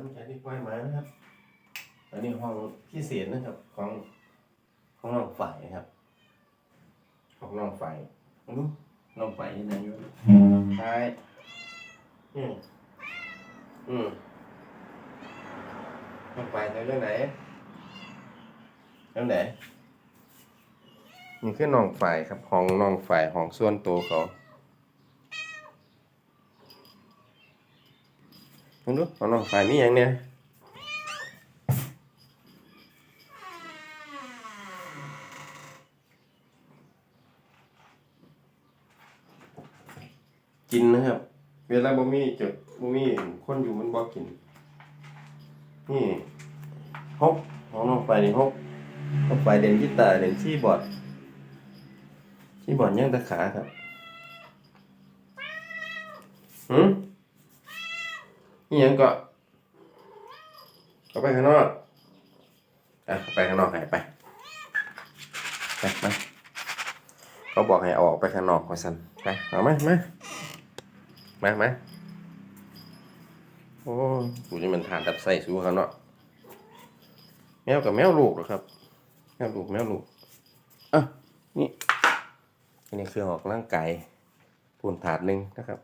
ลังจากที่ปล่อยมานะครับ อันนี้ห้องพิเศษนะครับ ของของน้องฝ่ายนะครับ ของน้องฝ่ายอื้อน้องฝ่ายที่ไหนอยู่ใช่อืมอืมน้องฝ่ายแถวจังไหนแถวไหนนี่คือน้องฝ่ายครับห้องน้องฝ่ายห้องส่วนตัวเขา ลองดูของน้องฝ่ายมีอย่างเนี้ยกินนะครับ เวลาบ่มีจะบ่มีคนอยู่มันบ่กิน นี่ฮกของน้องไปนี่ฮกน้องไปเล่นกีตาร์เล่นคีย์บอร์ดคีย์บอร์ดยังตะขาครับหืม นี่ยังก็เอาไปข้างนอกอะไปข้างนอกให้ไปไปไปเขาบอกให้เอาออกไปข้างนอกว่าซั่นไปเอามามามามาโอ้กูนี่มันทานตับไส้สู้เขาเนาะแมวกับแมวลูกเหรอครับ แมวลูกแมวลูกอะนี่อันนี้คือออกร่างกายปูนถาดหนึ่งนะครับ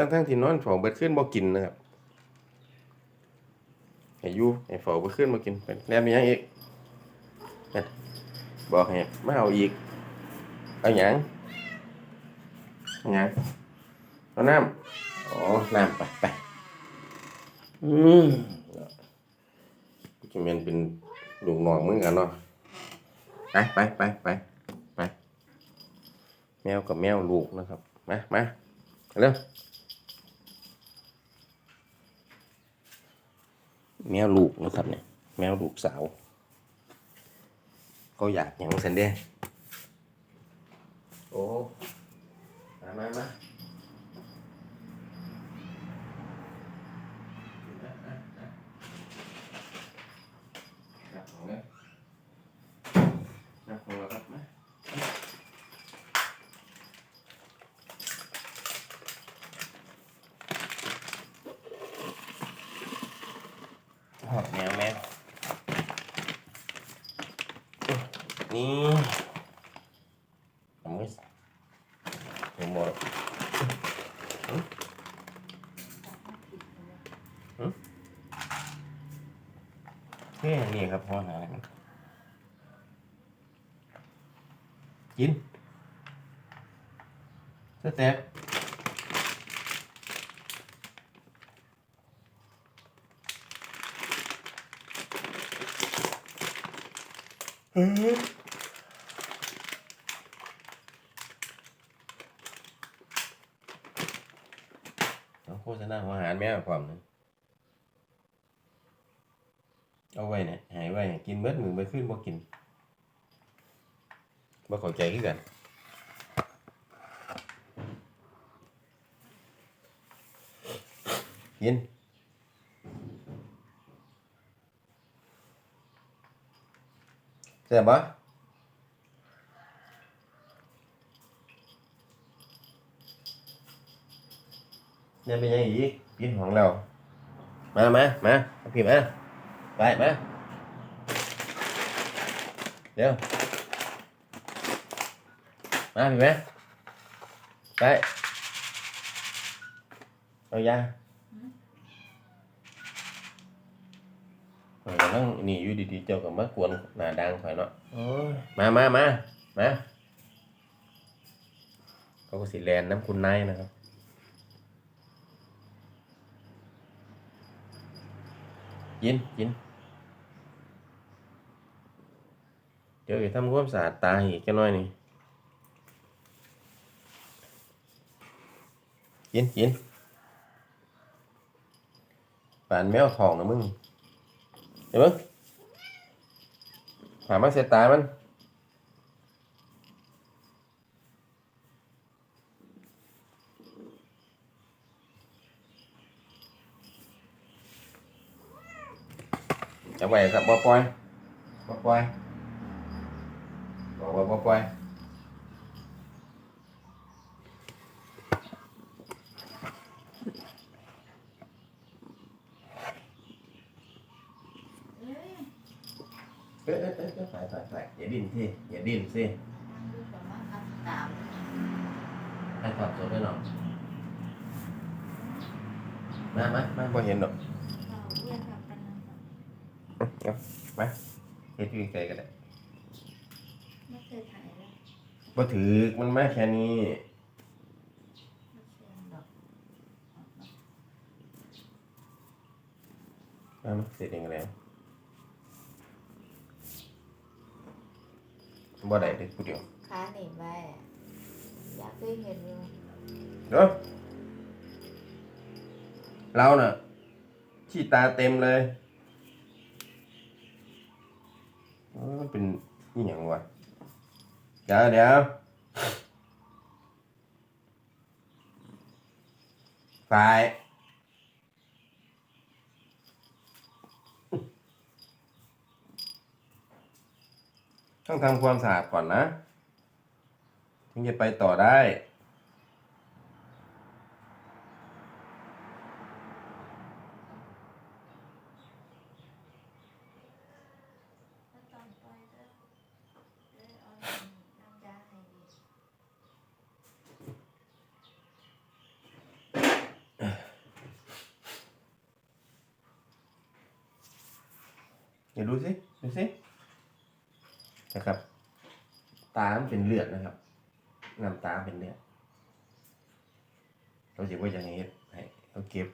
ทั้งทั้งๆที่นอนเฝ้าเบิดขึ้นบ่กินนะครับให้อยู่ให้เฝ้าเบิดขึ้นบ่กินเป็นแนวมีหยังอีกบอกให้มาเอาอีกเอาหยังไงเอาน้ำอ๋อน้ำไปไปอืมจะเป็นเป็นลูกน้องเหมือนกันเนาะไปไปไปไปไปแมวกับแมวลูกนะครับ มามาเร็ว แมวลูกนะครับเนี่ยแมวลูกสาว ก็อยากอย่างเซนเด้โอ้มามามานับผมเลยนับของเราครับมา หอบแมวแมวนี่ทำมือผมหมดแค่นี้ครับพ่อหาอะไรมันกินเสเต็ปเอาโฆษณาของอาหารแม่ความหนึงเอาไว้เนี่ยหายไว้กินเบิดมือไปขึ้นบ่กินบ่เข้าใจคือกันกิน แซ่บบ่ยังเป็นยังอีกกินของเราม ข่อยกำลังนี่อยู่ดีๆเจ้ากับมากวนหน้าดังข่อยเนาะโอ้ยมามามามาเขาก็สิแลนน้ำคุณนายนะครับกินกินเดี๋ยวจะทำความสะอาดตาอีกแค่น้อยนี่กินกินป่านแมวทองนะมึง เดี๋ยวมึงหามาเสียตายมันจะไปครับบ่ปล่อยบ่ปล่อยบอกว่าบ่ปล่อย อย่าดิ้นสิอย่าดิ้นสิดูประมาณอันตามให้ถอดสดได้หน่อยมามามาบ่เห็นหรอกเราเรียนกับกันนั่นน่ะเอามาเฮ็ดอยู่ไกลๆก็ได้ไม่เคยถ่ายเลยบ่ถือมันมาแค่นี้ไม่เคยดอกมามาเสร็จเองแล้ว บ่ได้เด้ผู้เดียวขาหนีบไว้อยากเคยเห็นอยู่เด้อเราน่ะขี้ตาเต็มเลยเออมันเป็นอีหยังวะเดี๋ยวเดี๋ยวฝ่าย ต้องทำความสะอาดก่อนนะถึงจะไปต่อได้เดี๋ยวดูสิดูสิ นะครับ ตามันเป็นเลือดนะครับน้ำตาเป็นเลือดเราจะว่าอย่างนี้ให้เราเก็บ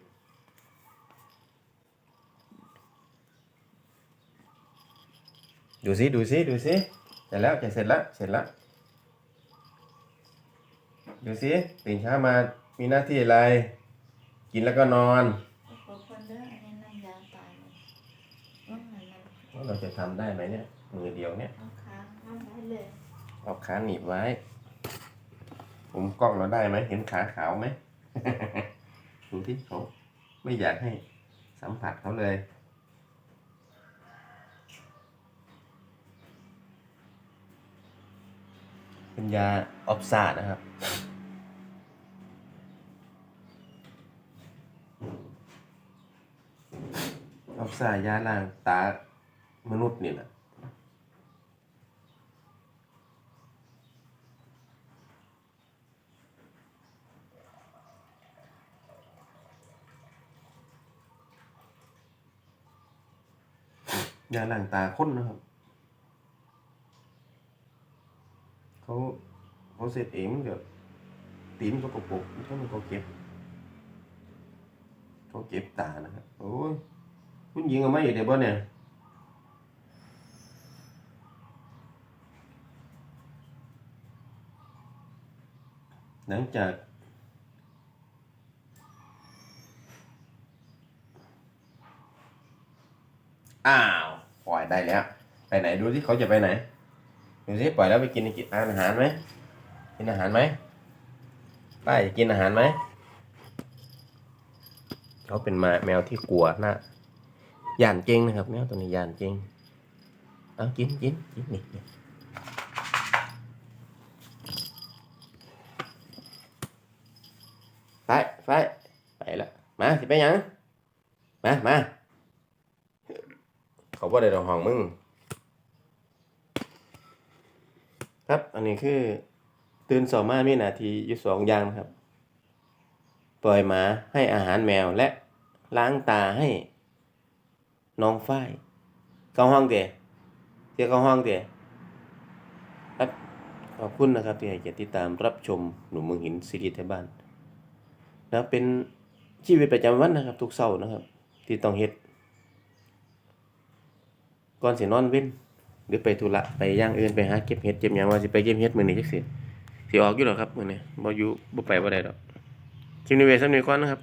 ดูสิดูสิดูสิเสร็จแล้วจะเสร็จแล้วเสร็จแล้วดูสิตื่นเช้ามามีหน้าที่อะไร กินแล้วก็นอนขอบคุณเด้ออันนี้น้ำยาตายเลยว่ามันมันว่าเราจะทำได้ไหมเนี่ย มือเดียวเนี่ยเอาค้างเอาไว้เลยเอาขาหนีบไว้ ผมกล้องเราได้ไหมเห็นขาขาวไหม ดูที่เขาไม่อยากให้สัมผัสเขาเลย เป็นยาออฟซานะครับ ออฟซายาล้างตามนุษย์นี่แหละ ยาหลังตาข้นนะครับ เขาเขาเสร็จเองมันเดี๋ยวตีนเขากระปุกเขามันเขาเก็บเขาเก็บตานะครับโอ้ยคุณยิงเอาไหมอยู่เดี๋ยวบ่เนี่ยหลังจาก อ้าวปล่อยได้แล้ว ไปไหนดูที่เขาจะไปไหนดูสิปล่อยแล้วไปกินกินอาหารไหมกินอาหารไหมไปกินอาหารไหมเขาเป็นมาแมวที่กลัวนะย่านเก่งนะครับแมวตัวนี้ย่านเก่งเอากินกินกินนี่นี่ไปไปไปละมาสิไปยังมามา บ่ได้ดอกห้องมึง ครับ อันนี้คือ ตื่นสองมามีหนาทีอยู่สองอย่างครับ ปล่อยหมาให้อาหารแมวและล้างตาให้น้องฝ้ายเข้าห้องเตะเที่ยเข้าห้องเตะครับขอบคุณนะครับที่ให้เกียรติติดตามรับชมหนุ่มเมืองหินซีรีส์ไทยบ้านแล้วเป็นชีวิตประจำวันนะครับ ทุกเสาร์นะครับ ที่ต้องเฮ็ด ก่อนสินอนวินหรือไปธุระไปย่างอื่นไปหาเก็บเห็ดเก็บหยังว่าสิไปเก็บเห็ดมื้อนี้จักสิสิออกอยู่ดอครับมื้อนี้บ่อยู่บ่ไปบ่ได้ดอกคลิปนี้ไว้สำนี้ก่อนนะครับ